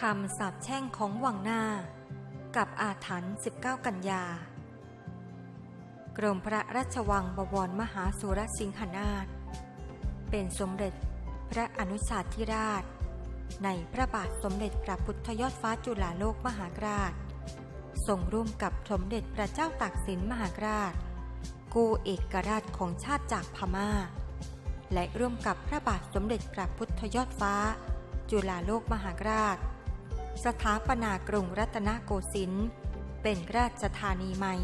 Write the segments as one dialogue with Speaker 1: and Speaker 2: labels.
Speaker 1: คำสาปแช่งของวังหน้า กับอาถรรพ์19 กันยากรมพระราชวังบวรมหาสุรสิงหนาถเป็นสมเด็จพระอนุชาธิราช ในพระบาทสมเด็จพระพุทธยอดฟ้าจุฬาโลกมหากราชทรงร่วมกับสมเด็จพระเจ้าตากสินมหากราช กู้เอกราชของชาติจากพมา่า และร่วมกับพระบาทสมเด็จพระพุทธยอดฟ้า จุฬาโลกมหาราช สถาปนากรุงรัตนโกสินทร์เป็นราชธานีใหม่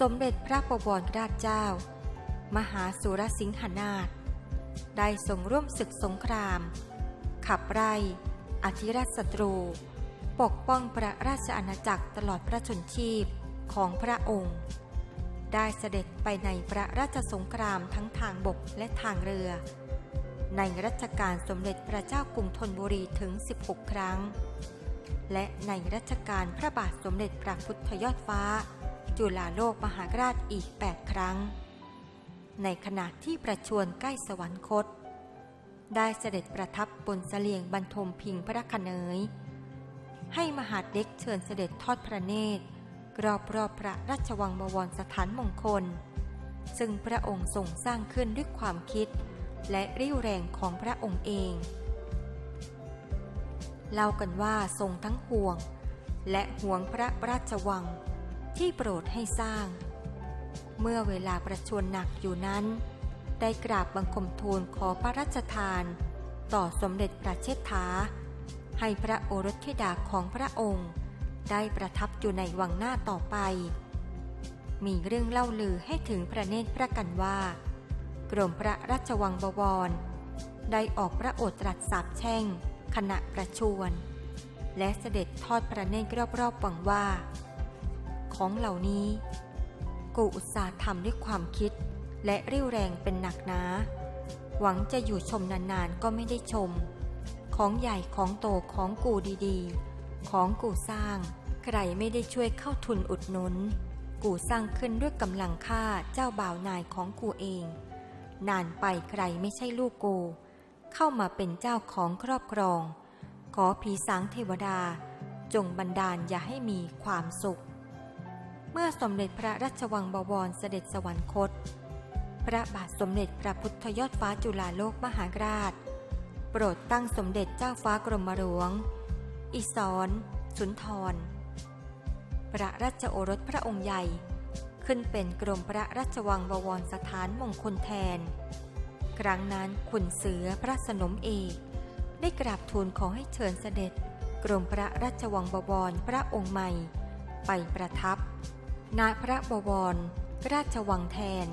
Speaker 1: สมเด็จพระบวรราชเจ้า มหาสุรสิงหนาถได้ทรงร่วมศึกสงคราม ขับไล่อธิราชศัตรู ปกป้องพระราชอาณาจักรตลอดพระชนชีพของพระองค์ ได้เสด็จไปในพระราชสงครามทั้งทางบกและทางเรือ ในรัชกาลสมเด็จพระเจ้ากรุงธนบุรีถึง 16 ครั้ง และในรัชกาลพระบาทสมเด็จพระพุทธยอดฟ้า จุฬาโลกมหาราชอีก 8 ครั้ง ในขณะที่ประชวรใกล้สวรรคต ได้เสด็จประทับบนเสลียงบรรทมพิงพระขเนย ให้มหาเล็กเชิญเสด็จทอดพระเนตรรอบรอบพระราชวังบวรสถานมงคล ซึ่งพระองค์ทรงสร้างขึ้นด้วยความคิด และริ้วแรงของพระองค์เอง เล่ากันว่าทรงทั้งห่วง และห่วงพระราชวังที่โปรดให้สร้าง เมื่อเวลาประชวรหนักอยู่นั้น ได้กราบบังคมทูลขอพระราชทาน ต่อสมเด็จพระเชษฐา ให้พระโอรสธิดาของพระองค์ ได้ประทับอยู่ในวังหน้าต่อไป มีเรื่องเล่าลือให้ถึงพระเนตรพระกันว่า กรมพระราชวังบวร ได้ออกพระโอษฐ์ตรัสสาปแช่ง ขณะประชวร และเสด็จทอดพระเนตรรอบๆวังว่า ของเหล่านี้ กูอุตสาห์ทำด้วยความคิดและริ้วแรงเป็นหนักหนา หวังจะอยู่ชมนานๆก็ไม่ได้ชม ของใหญ่ของโตของกูดีๆ ของกูสร้าง ใครไม่ได้ช่วยเข้าทุนอุดหนุน กูสร้างขึ้นด้วยกำลังค่าเจ้าบ่าวนายของกูเอง นานไปใครไม่ใช่ลูกกู เข้ามาเป็นเจ้าของครอบครอง ขอผีสางเทวดา จงบันดาลอย่าให้มีความสุข เมื่อสมเด็จพระราชวังบวรเสด็จสวรรคต พระบาทสมเด็จพระพุทธยอดฟ้าจุฬาโลกมหาราช โปรดตั้งสมเด็จเจ้าฟ้ากรมหลวง อิศรสุนทร พระราชโอรสพระองค์ใหญ่ ขึ้นเป็นกรมพระราชวังบวรสถานมงคลแทน ครั้งนั้นขุนเสือพระสนมเอกได้กราบทูลขอให้เชิญเสด็จ กรมพระราชวังบวรพระองค์ใหม่ ไปประทับณพระบวร ราชวังแทน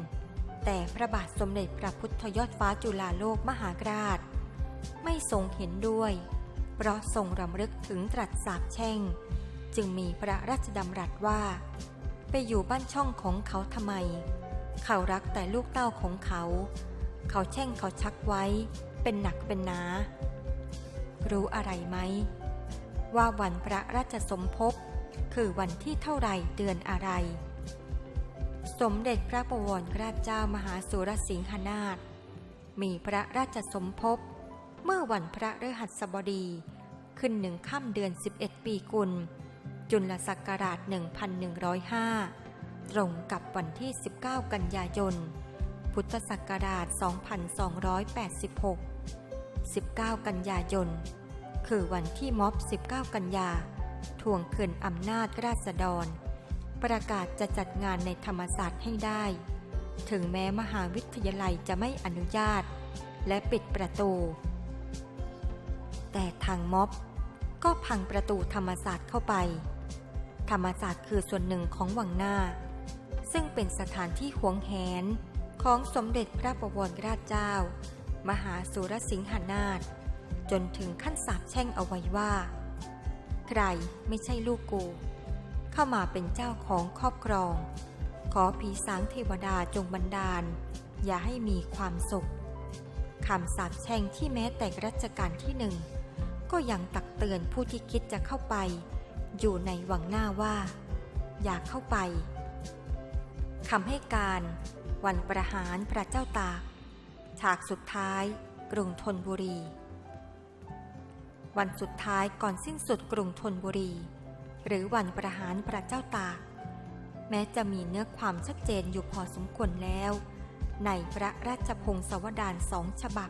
Speaker 1: แต่พระบาทสมเด็จพระพุทธยอดฟ้าจุฬาโลกมหาราช ไม่ทรงเห็นด้วย เพราะทรงรำลึกถึงตรัสสาปแช่ง จึงมีพระราชดำรัสว่า ไปอยู่บ้านช่องของเขาทำไม เขารักแต่ลูกเต้าของเขา เขาแช่งเขาชักไว้ เป็นหนักเป็นหนา รู้อะไรไหม ว่าวันพระราชสมภพคือวันที่เท่าไรเดือนอะไร สมเด็จพระบวรราชเจ้ามหาสุรสิงหนาถมีพระราชสมภพเมื่อวันพระฤหัสบดีขึ้นหนึ่งค่ำเดือน 11 ปีกุล จุลศักราช 1105 ตรงกับวันที่ 19 กันยายน พุทธศักราช 2286 19 กันยายน คือวันที่ม็อบ 19 กันยา ทวงคืนอำนาจราษฎร ประกาศจะจัดงานในธรรมศาสตร์ให้ได้ ถึงแม้มหาวิทยาลัยจะไม่อนุญาต และปิดประตู แต่ทางม็อบก็พังประตูธรรมศาสตร์เข้าไป ธรรมศาสตร์คือส่วนหนึ่งของวังหน้า ซึ่งเป็นสถานที่หวงแหนของสมเด็จพระบวรราชเจ้า มหาสุรสิงหนาถจนถึงขั้นสาปแช่งเอาไว้ว่า ใครไม่ใช่ลูกกู เข้ามาเป็นเจ้าของครอบครอง ขอผีสางเทวดาจงบันดาล อย่าให้มีความสุขคำสาปแช่งที่แม้แต่รัชกาลที่หนึ่งก็ยังตักเตือนผู้ที่คิดจะเข้าไป อยู่ในวังหน้าว่า อย่าเข้าไปคำให้การวันประหารพระเจ้าตาก ฉากสุดท้ายกรุงธนบุรี วันสุดท้ายก่อนสิ้นสุดกรุงธนบุรี หรือวันประหารพระเจ้าตาก แม้จะมีเนื้อความชัดเจนอยู่พอสมควรแล้ว ในพระราชพงศาวดารสองฉบับ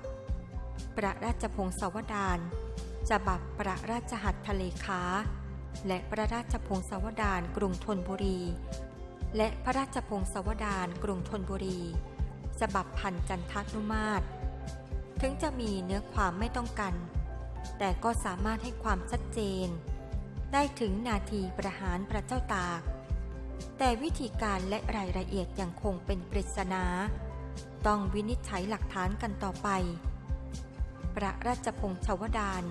Speaker 1: พระราชพงศาวดารฉบับพระราชหัตถเลขา และพระราชพงศาวดารกรุงธนบุรี และพระราชพงศาวดารกรุงธนบุรีฉบับพันจันทนุมาตร ถึงจะมีเนื้อความไม่ต้องกัน แต่ก็สามารถให้ความชัดเจน ได้ถึงนาทีประหารพระเจ้าตาก แต่วิธีการและรายละเอียดยังคงเป็นปริศนา ต้องวินิจฉัยหลักฐานกันต่อไป พระราชพงศาวดาร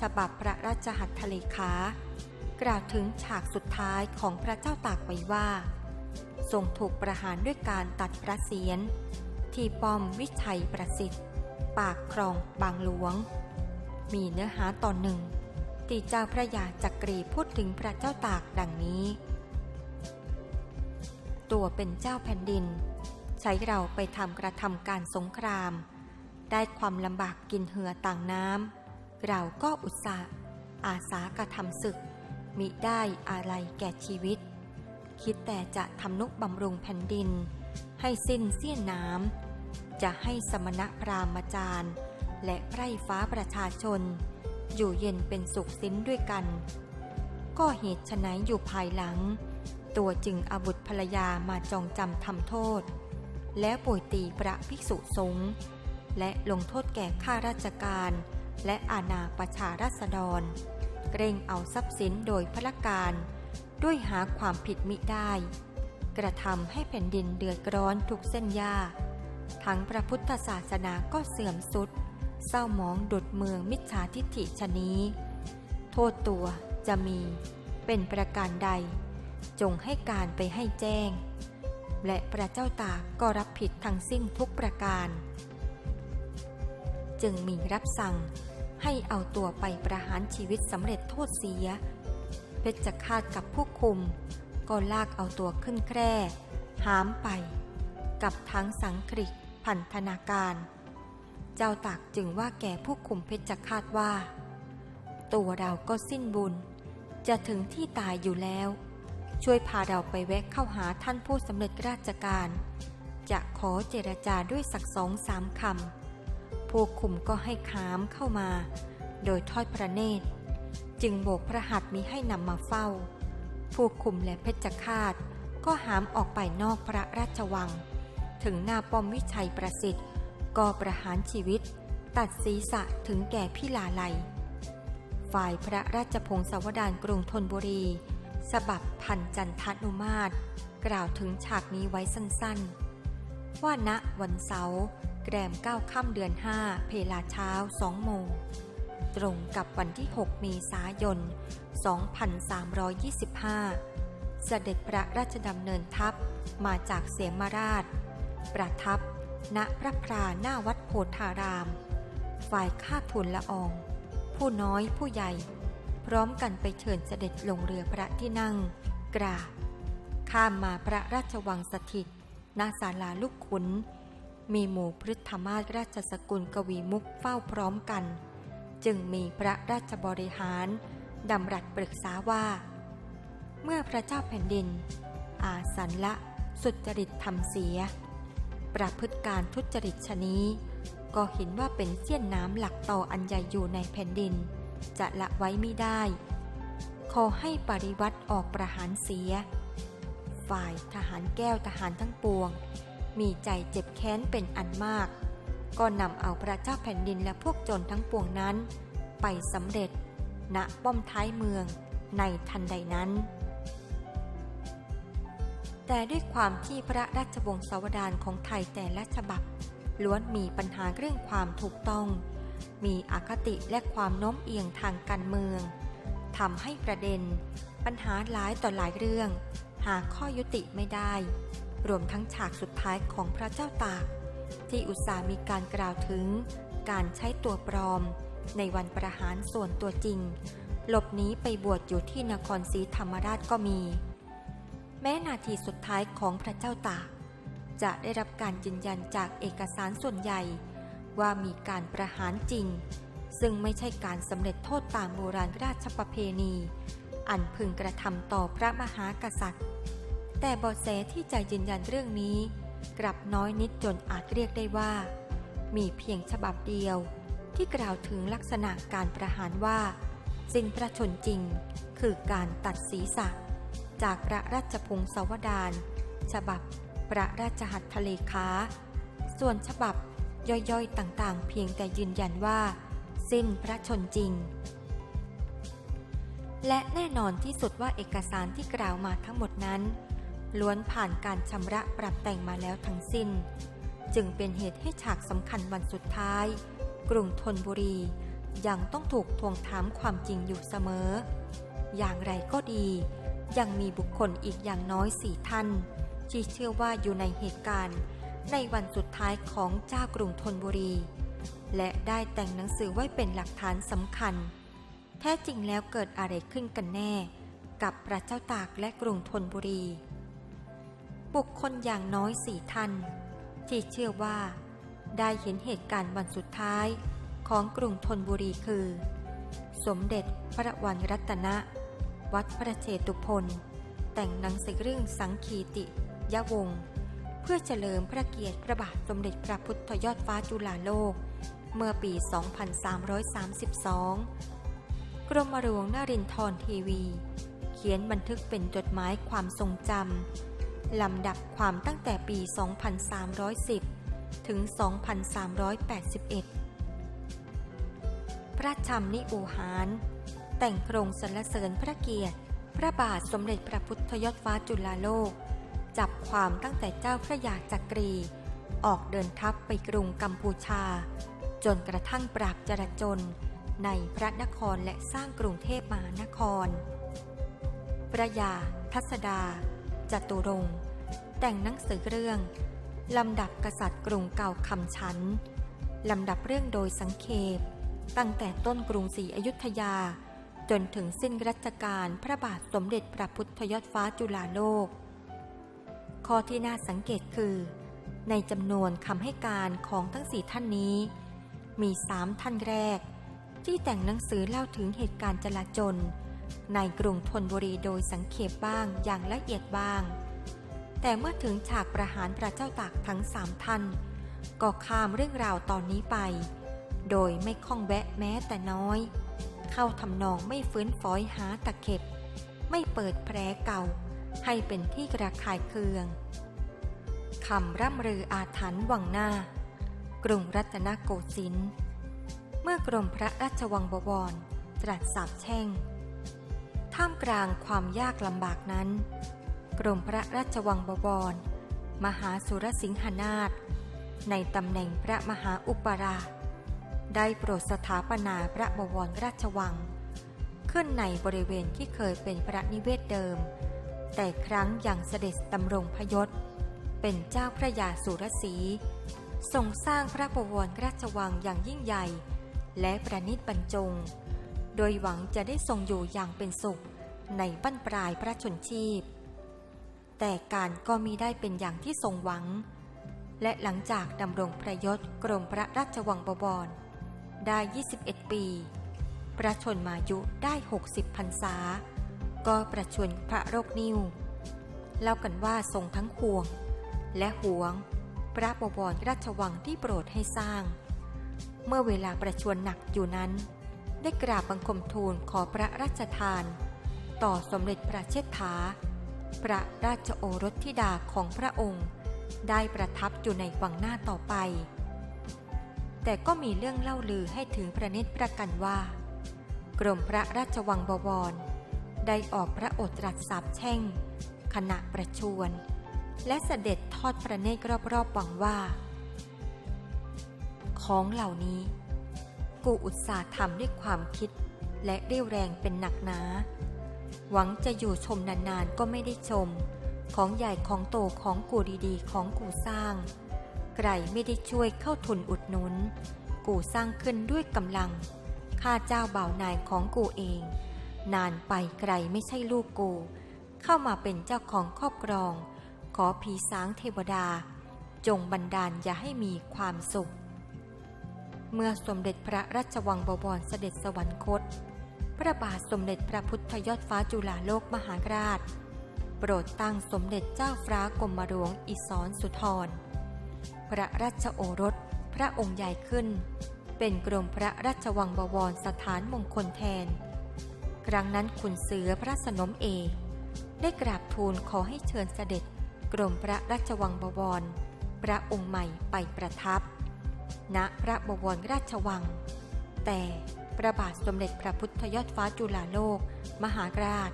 Speaker 1: ฉบับพระราชหัตถเลขากล่าวถึงฉากสุดท้ายของพระเจ้าตากไว้ว่า ทรงถูกประหารด้วยการตัดพระเศียร ที่ป้อมวิชัยประสิทธิ์ ปากคลองบางหลวง มีเนื้อหาตอนหนึ่งที่เจ้าพระยาจักรีพูดถึงพระเจ้าตากดังนี้ ตัวเป็นเจ้าแผ่นดิน ใช้เราไปทำกระทำการสงคราม ได้ความลำบากกินเหือต่างน้ำ เราก็อุตส่าห์อาสากระทำศึก มิได้อะไรแก่ชีวิต คิดแต่จะทำนุบำรุงแผ่นดิน ให้สิ้นเสี้ยนน้ำจะให้สมณพราหมจารย์ และไพร่ฟ้าประชาชน อยู่เย็นเป็นสุขสิ้นด้วยกัน ก็เหตุฉะไหนอยู่ภายหลัง ตัวจึงอาบุตรภรรยามาจองจำทำโทษ และป่วยตีพระภิกษุสงฆ์และลงโทษแก่ข้าราชการ และอาณาประชาราษฎร เกรงเอาทรัพย์สินโดยพละการ ด้วยหาความผิดมิได้ กระทำให้แผ่นดินเดือดร้อนทุกเส้นหญ้าทั้งพระพุทธศาสนาก็เสื่อมสุด เศร้าหมองดุดเมืองมิจฉาทิฐิชนี้ โทษตัวจะมีเป็นประการใด จงให้การไปให้แจ้ง และพระเจ้าตากก็รับผิดทั้งสิ้นทุกประการ จึงมีรับสั่ง ให้เอาตัวไปประหารชีวิตสำเร็จโทษเสียเพชฌฆาตกับผู้คุม ก็ลากเอาตัวขึ้นแคร่ หามไป กับทั้งสังคริกพันธนาการ เจ้าตากจึงว่าแก่ผู้คุมเพชฌฆาตว่า ตัวเราก็สิ้นบุญ จะถึงที่ตายอยู่แล้ว ช่วยพาเราไปแวะเข้าหาท่านผู้สำเร็จราชการ จะขอเจรจาด้วยสักสองสามคำ ผู้คุมก็ให้ขามเข้ามา โดยทอดพระเนตร จึงโบกพระหัตถ์มิให้นำมาเฝ้า ผู้คุมและเพชฌฆาตก็หามออกไปนอกพระราชวัง ถึงหน้าป้อมวิชัยประสิทธิ์ ก็ประหารชีวิต ตัดศีรษะถึงแก่พิลาไลยฝ่ายพระราชพงศาวดารกรุงธนบุรีฉบับพันจันทนุมาตร กล่าวถึงฉากนี้ไว้สั้นๆ ว่าณวันเสาร์ แกรม 9 ค่ำเดือน 5 เพลาเช้า 2 โมง ตรงกับวันที่ 6 เมษายน 2325 เสด็จพระราชดำเนินทัพมาจากเสมาราช ประทับ ณพระพราหน้าวัดโพธาราม ฝ่ายข้าทุนละออง ผู้น้อยผู้ใหญ่ พร้อมกันไปเชิญเสด็จลงเรือพระที่นั่ง กราบข้ามมาพระราชวังสถิตณศาลาลูกขุน มีหมู่พฤทธมาศราชสกุลกวีมุกเฝ้าพร้อมกัน จึงมีพระราชบริหารดำรัสปรึกษาว่า เมื่อพระเจ้าแผ่นดิน อาสันละสุจริตทำเสีย ประพฤติการทุจริตชนี้ก็เห็นว่าเป็นเสี้ยนน้ำหลักต่ออันใหญ่อยู่ในแผ่นดิน จะละไว้ไม่ได้ ขอให้ปริวัติออกประหารเสีย ฝ่ายทหารแก้วทหารทั้งปวง มีใจเจ็บแค้นเป็นอันมาก ก็นำเอาพระเจ้าแผ่นดินและพวกโจรทั้งปวงนั้น ไปสำเร็จ ณป้อมท้ายเมืองในทันใดนั้น แต่ด้วยความที่พระราชวงศ์สาวดารของไทยแต่ละฉบับ ล้วนมีปัญหาเรื่องความถูกต้อง มีอคติและความโน้มเอียงทางการเมืองทำให้ประเด็น ปัญหาหลายต่อหลายเรื่อง หาข้อยุติไม่ได้ รวมทั้งฉากสุดท้ายของพระเจ้าตาก ที่อุตสาห์มีการกล่าวถึง การใช้ตัวปลอม ในวันประหารส่วนตัวจริง หลบหนีไปบวชอยู่ที่นครศรีธรรมราชก็มี แม้นาทีสุดท้ายของพระเจ้าตาก จะได้รับการยืนยันจากเอกสารส่วนใหญ่ ว่ามีการประหารจริง ซึ่งไม่ใช่การสำเร็จโทษตามโบราณราชประเพณี อันพึงกระทำต่อพระมหากษัตริย์ แต่บาะแสที่จะยืนยันเรื่องนี้ กลับน้อยนิดจนอาจเรียกได้ว่า มีเพียงฉบับเดียว ที่กล่าวถึงลักษณะการประหารว่าสิ้นพระชนจริง คือการตัดศีรษะ จากพระราชพงศาวดารฉบับพระราชหัตถเลขา ส่วนฉบับย่อยๆต่างๆ เพียงแต่ยืนยันว่า สิ้นพระชนจริง และแน่นอนที่สุดว่าเอกสารที่กล่าวมาทั้งหมดนั้น ล้วนผ่านการชำระปรับแต่งมาแล้วทั้งสิ้น จึงเป็นเหตุให้ฉากสำคัญวันสุดท้าย กรุงธนบุรียังต้องถูกทวงถามความจริงอยู่เสมอ อย่างไรก็ดี ยังมีบุคคลอีกอย่างน้อยสี่ท่าน ที่เชื่อว่าอยู่ในเหตุการณ์ ในวันสุดท้ายของเจ้ากรุงธนบุรี และได้แต่งหนังสือไว้เป็นหลักฐานสำคัญ แท้จริงแล้วเกิดอะไรขึ้นกันแน่ กับพระเจ้าตากและกรุงธนบุรี บุคคลอย่างน้อยสี่ท่านที่เชื่อว่า ได้เห็นเหตุการณ์วันสุดท้ายของกรุงธนบุรีคือ สมเด็จพระวันรัตนะ วัดพระเชตุพนแต่งหนังสือเรื่องสังคีติยวงศ์เพื่อเฉลิมพระเกียรติพระบาทสมเด็จพระพุทธยอดฟ้าจุฬาโลก เมื่อปี 2332 กรมหลวงนรินทร์ทีวี เขียนบันทึกเป็นจดหมายความทรงจำ ลำดับความตั้งแต่ปี 2310 ถึง 2381 พระธรรมนิโอหาร แต่งโครงสรรเสริญพระเกียรติ พระบาทสมเด็จพระพุทธยอดฟ้าจุฬาโลก จับความตั้งแต่เจ้าพระยาจักรี ออกเดินทัพไปกรุงกัมพูชา จนกระทั่งปราบจราจนในพระนครและสร้างกรุงเทพมหานคร พระยาทัศดา จตุรงค์แต่งหนังสือเรื่อง ลำดับกษัตริย์กรุงเก่าคำชั้น ลำดับเรื่องโดยสังเขปตั้งแต่ต้นกรุงศรีอยุธยา จนถึงสิ้นรัชกาลพระบาทสมเด็จพระพุทธยอดฟ้าจุฬาโลก ข้อที่น่าสังเกตคือ ในจำนวนคำให้การของทั้งสี่ท่านนี้ มีสามท่านแรก ที่แต่งหนังสือเล่าถึงเหตุการณ์จลาจล ในกรุงธนบุรีโดยสังเขปบ้างอย่างละเอียดบ้าง แต่เมื่อถึงฉากประหารพระเจ้าตากทั้งสามท่าน ก็ข้ามเรื่องราวตอนนี้ไป โดยไม่ข้องแวะแม้แต่น้อย เข้าทำนองไม่ฟื้นฝอยหาตะเข็บ ไม่เปิดแผลเก่า ให้เป็นที่กระคายเคืองคำร่ำลืออาถรรพ์วังหน้า กรุงรัตนโกสินทร์เมื่อกรมพระราชวังบวรตรัสสาบแช่ง ท่ามกลางความยากลำบากนั้น กรมพระราชวังบวร มหาสุรสิงหนาถในตำแหน่งพระมหาอุปราชได้โปรดสถาปนาพระบวรราชวัง ขึ้นในบริเวณที่เคยเป็นพระนิเวศเดิม แต่ครั้งยังเสด็จดำรงพยศ เป็นเจ้าพระยาสุรศีทรงสร้างพระบวรราชวังอย่างยิ่งใหญ่ และประนิษบรรจง โดยหวังจะได้ทรงอยู่อย่างเป็นสุขในบั้นปลายพระชนชีพ แต่การก็มีได้เป็นอย่างที่ทรงหวัง และหลังจากดำรงพระยศกรมพระราชวังบวร ได้ 21 ปีประชนมายุได้ 60พรรษา ก็ประชวรพระโรคนิ้วเล่ากันว่าทรงทั้งห่วง และหวง พระบวรราชวังที่โปรดให้สร้าง เมื่อเวลาประชวรหนักอยู่นั้น ได้กราบบังคมทูลขอพระราชทาน ต่อสมเด็จพระเชษฐา พระราชโอรสธิดาของพระองค์ ได้ประทับอยู่ในวังหน้าต่อไป แต่ก็มีเรื่องเล่าลือให้ถึงพระเนตรประกันว่า กรมพระราชวังบวร ได้ออกพระโอษฐ์ตรัสสาบแช่ง ขณะประชวร และเสด็จทอดพระเนตรรอบๆวังว่า ของเหล่านี้ กูอุตส่าห์ทำด้วยความคิด และเรี่ยวแรงเป็นหนักหนา หวังจะอยู่ชมนานๆก็ไม่ได้ชม ของใหญ่ของโตของกูดีๆ ของกูสร้าง ไกรไม่ได้ช่วยเข้าทุนอุดหนุน กูสร้างขึ้นด้วยกำลัง ข้าเจ้าบ่าวนายของกูเอง นานไปไกรไม่ใช่ลูกกู เข้ามาเป็นเจ้าของครอบครอง ขอผีสางเทวดา จงบันดาลอย่าให้มีความสุข เมื่อสมเด็จพระราชวังบวรเสด็จสวรรคต พระบาทสมเด็จพระพุทธยอดฟ้าจุฬาโลกมหาราช โปรดตั้งสมเด็จเจ้าฟ้ากรมหลวงอิศรสุธร พระราชโอรสพระองค์ใหญ่ขึ้น เป็นกรมพระราชวังบวรสถานมงคลแทน ครั้งนั้นขุนเสือพระสนมเอกได้กราบทูลขอให้เชิญเสด็จกรมพระราชวังบวร พระองค์ใหม่ไปประทับ ณพระบวรราชวัง แต่พระบาทสมเด็จพระพุทธยอดฟ้าจุฬาโลก มหาราช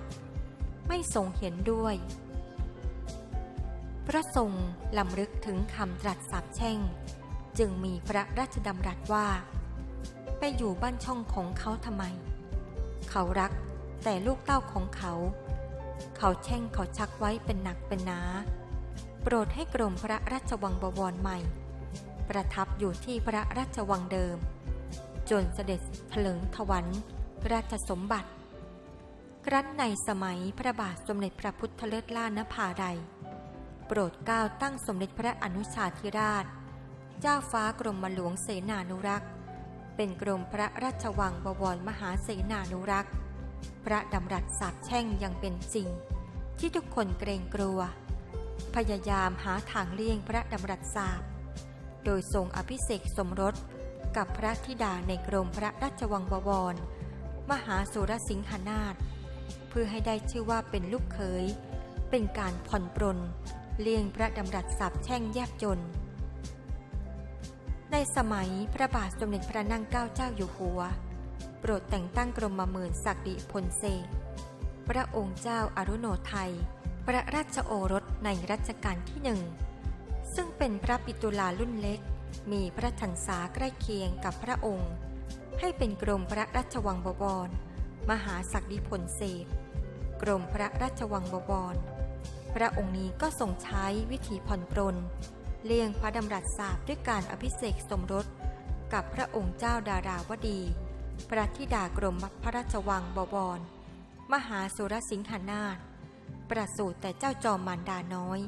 Speaker 1: ไม่ทรงเห็นด้วย พระทรงลำลึกถึงคำตรัสสาปแช่ง จึงมีพระราชดำรัสว่า ไปอยู่บ้านช่องของเขาทำไม เขารักแต่ลูกเต้าของเขา เขาแช่งเขาชักไว้เป็นหนักเป็นหนา โปรดให้กรมพระราชวังบวรใหม่ ประทับอยู่ที่พระราชวังเดิม จนเสด็จเถลิงถวันราชสมบัติ ครั้นในสมัยพระบาทสมเด็จพระพุทธเลิศล่านภาใดโปรดเกล้าตั้งสมเด็จพระอนุชาธิราช เจ้าฟ้ากรมหลวงเสนานุรักษ์ เป็นกรมพระราชวังบวรมหาเสนานุรักษ์ พระดำรัสสาปแช่งยังเป็นจริง ที่ทุกคนเกรงกลัว พยายามหาทางเลี่ยงพระดำรัสสาป โดยทรงอภิเษกสมรส กับพระธิดาในกรมพระราชวังบวร มหาสุรสิงหนาถเพื่อให้ได้ชื่อว่าเป็นลูกเขย เป็นการผ่อนปรนเลี่ยงพระดำรัสสาปแช่งแยบจน ในสมัยพระบาทสมเด็จพระนั่งเกล้าเจ้าอยู่หัว โปรดแต่งตั้งกรมหมื่นศักดิพลเสกพระองค์เจ้าอารุโนไทย พระราชโอรสในรัชกาลที่หนึ่ง ซึ่งเป็นพระปิตุลารุ่นเล็ก มีพระชันษาใกล้เคียงกับพระองค์ ให้เป็นกรมพระราชวังบวร มหาศักดิพลเสกกรมพระราชวังบวร พระองค์นี้ก็ทรงใช้วิธีผ่อนปรนเลี่ยงพระดำรัสสาบด้วยการอภิเษกสมรส กับพระองค์เจ้าดาราวดี พระธิดากรมพระราชวังบวร มหาสุรสิงหนาถประสูติแต่เจ้าจอมมารดาน้อย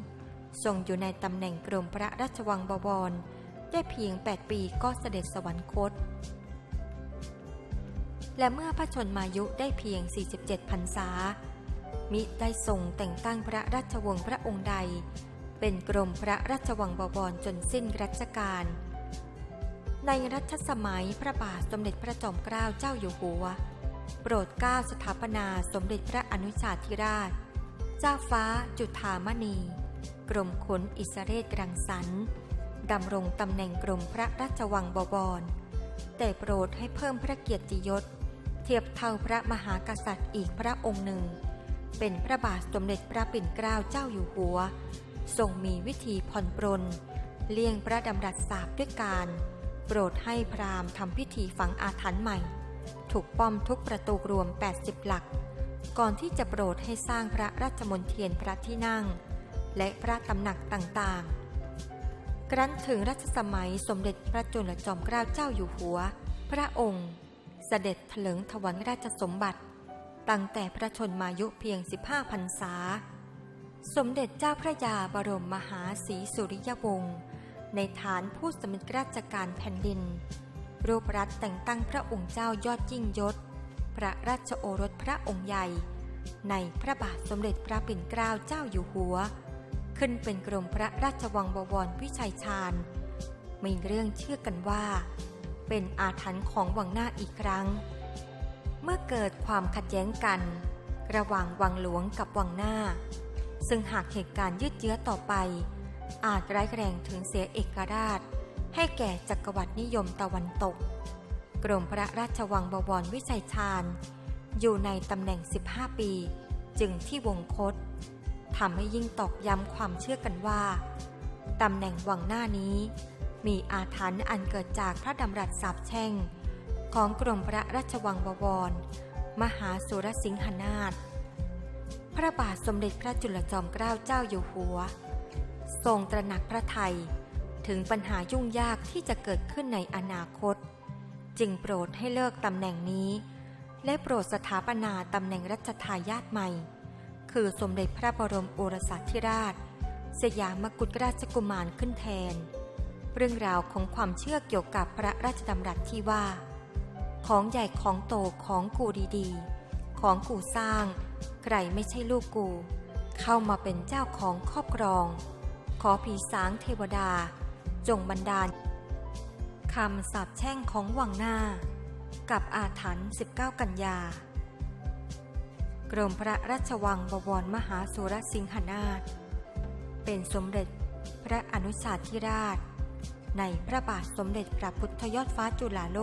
Speaker 1: ทรงอยู่ในตำแหน่งกรมพระราชวังบวร ได้เพียง 8 ปีก็เสด็จสวรรคต และเมื่อพระชนมายุได้เพียง 47พรรษา มิได้ทรงแต่งตั้งพระราชวงศ์พระองค์ใด เป็นกรมพระราชวังบวรจนสิ้นรัชกาล ในรัชสมัยพระบาทสมเด็จพระจอมเกล้าเจ้าอยู่หัว โปรดเกล้าสถาปนาสมเด็จพระอนุชาธิราช เจ้าฟ้าจุฑามณี กรมขนอิสเรศรังสรรค์ดำรงตำแหน่งกรมพระราชวังบวร แต่โปรดให้เพิ่มพระเกียรติยศ เทียบเท่าพระมหากษัตริย์อีกพระองค์หนึ่ง เป็นพระบาทสมเด็จพระปิ่นเกล้าเจ้าอยู่หัว ทรงมีวิธีผ่อนปรนเลี่ยงพระดำรัสสาบด้วยการ โปรดให้พราหมณ์ทำพิธีฝังอาถรรพ์ใหม่ ถูกป้อมทุกประตูรวม 80 หลัก ก่อนที่จะโปรดให้สร้างพระราชมนเทียนพระที่นั่ง และพระตำหนักต่างๆ ครั้นถึงรัชสมัยสมเด็จพระจุลจอมเกล้าเจ้าอยู่หัว พระองค์ เสด็จถลิงถวันราชสมบัติ ตั้งแต่พระชนมายุเพียง 15พรรษา สมเด็จเจ้าพระยาบรมมหาศรีสุริยวงศ์ในฐานผู้สำเร็จราชการแผ่นดิน รูปรัฐแต่งตั้งพระองค์เจ้ายอดยิ่งยศ พระราชโอรสพระองค์ใหญ่ ในพระบาทสมเด็จพระปิ่นเกล้าเจ้าอยู่หัว ขึ้นเป็นกรมพระราชวังบวรวิชัยชาญ มีเรื่องเชื่อกันว่า เป็นอาถรรพ์ของวังหน้าอีกครั้ง เมื่อเกิดความขัดแย้งกัน ระหว่างวังหลวงกับวังหน้า ซึ่งหากเหตุการณ์ยืดเยื้อต่อไป อาจร้ายแรงถึงเสียเอกราช ให้แก่จักรวรรดินิยมตะวันตก กรมพระราชวังบวรวิชัยชาญ อยู่ในตำแหน่ง 15 ปี จึงที่วงคต ทำให้ยิ่งตอกย้ำความเชื่อกันว่าตำแหน่งวังหน้านี้ มีอาถรรพ์อันเกิดจากพระดำรัสสาปแช่ง ของกรมพระราชวังบวร มหาสุรสิงหนาถพระบาทสมเด็จพระจุลจอมเกล้าเจ้าอยู่หัว ทรงตระหนักพระไทยถึงปัญหายุ่งยากที่จะเกิดขึ้นในอนาคต จึงโปรดให้เลิกตำแหน่งนี้ และโปรดสถาปนาตำแหน่งรัชทายาทใหม่ คือสมเด็จพระบรมโอรสาธิราช สยามกุฎราชกุมารขึ้นแทน เรื่องราวของความเชื่อเกี่ยวกับพระราชดำรัสที่ว่า ของใหญ่ของโตของกูดีๆ ของกูสร้าง ใครไม่ใช่ลูกกู เข้ามาเป็นเจ้าของครอบครอง ขอผีสางเทวดา จงบันดาลคำสาปแช่งของวังหน้า กับอาถรรพ์19 กันยา กรมพระราชวังบวรมหาสุรสิงหนาถเป็นสมเด็จพระอนุชาธิราช ในพระบาทสมเด็จพระพุทธยอดฟ้าจุฬาโลก